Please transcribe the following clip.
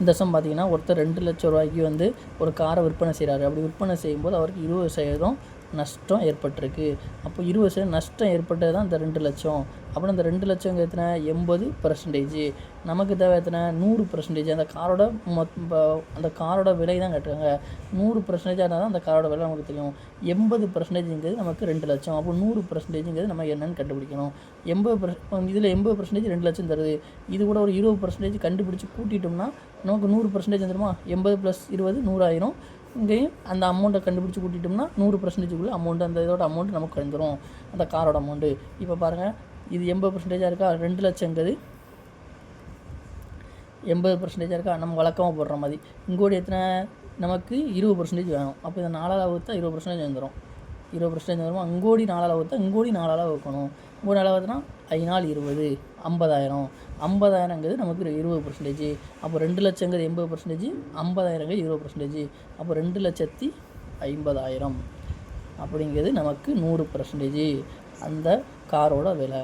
இந்த சம் பார்த்தீங்கன்னா ஒருத்தர் ரெண்டு லட்சம் ரூபாய்க்கு வந்து ஒரு காரை விற்பனை செய்கிறாரு. அப்படி விற்பனை செய்யும்போது அவருக்கு இருபது சதவீதம் நஷ்டம் ஏற்பட்டிருக்கு. அப்போ இருபது சதவீதம் நஷ்டம் ஏற்பட்டது தான் இந்த ரெண்டு லட்சம். அப்புறம் இந்த ரெண்டு லட்சம் எத்தனை? எண்பது பர்சன்டேஜ் நமக்கு தேவை எத்தனை? நூறு பர்சன்டேஜ் அந்த காரோட மொத் அந்த காரோட விலை தான் கட்டுறாங்க. நூறு பர்சன்டேஜாக இருந்தால் தான் அந்த காரோட விலை நமக்கு தெரியும். எண்பது பர்சன்டேஜுங்கிறது நமக்கு ரெண்டு லட்சம். அப்போ நூறு பர்சன்டேஜுங்கிறது நம்ம என்னன்னு கண்டுபிடிக்கணும். எண்பது பர்சன் இதில் எண்பது பர்சன்டேஜ் ரெண்டு லட்சம் தருது. இது கூட ஒரு இருபது பர்சன்டேஜ் கண்டுபிடிச்சி கூட்டிட்டோம்னா நமக்கு நூறு பர்சன்டேஜ் வந்துடுமா? எண்பது ப்ளஸ் இருபது நூறாயிரம். இங்கேயும் அந்த அமௌண்ட்டை கண்டுபிடிச்சி கூட்டிட்டோம்னா நூறு பர்சன்டேஜுக்குள்ளே அமௌண்ட் அந்த இதோட அமௌண்ட் நமக்கு வந்துடும் அந்த காரோட அமௌண்ட்டு இப்போ பாருங்கள் இது எண்பது பர்சன்டேஜாக இருக்கா? ரெண்டு லட்சங்கிறது எண்பது பர்சன்டேஜாக இருக்கா? நம்ம வழக்கமாக போடுற மாதிரி. இங்கோடு எத்தனை? நமக்கு இருபது பர்சன்டேஜ் வேணும். அப்போ இந்த நாலாவது தான் இருபது பர்சன்டேஜ் வந்துடும் இருபது பர்சன்டேஜ் வரும் அங்கோடி நாலால் வகுத்தா இங்கோடி நாலால் வைக்கணும் இங்கோடி நாலால் வகுத்துனா ஐநாள் இருபது ஐம்பதாயிரம். ஐம்பதாயிரங்கிறது நமக்கு இருபது பர்சன்டேஜ் அப்போ ரெண்டு லட்சங்கிறது எண்பது பர்சன்டேஜ் ஐம்பதாயிரங்கிறது இருபது பர்சன்டேஜ் அப்போ ரெண்டு லட்சத்தி ஐம்பதாயிரம். அப்படிங்கிறது நமக்கு நூறு பர்சன்டேஜ் அந்த காரோட விலை.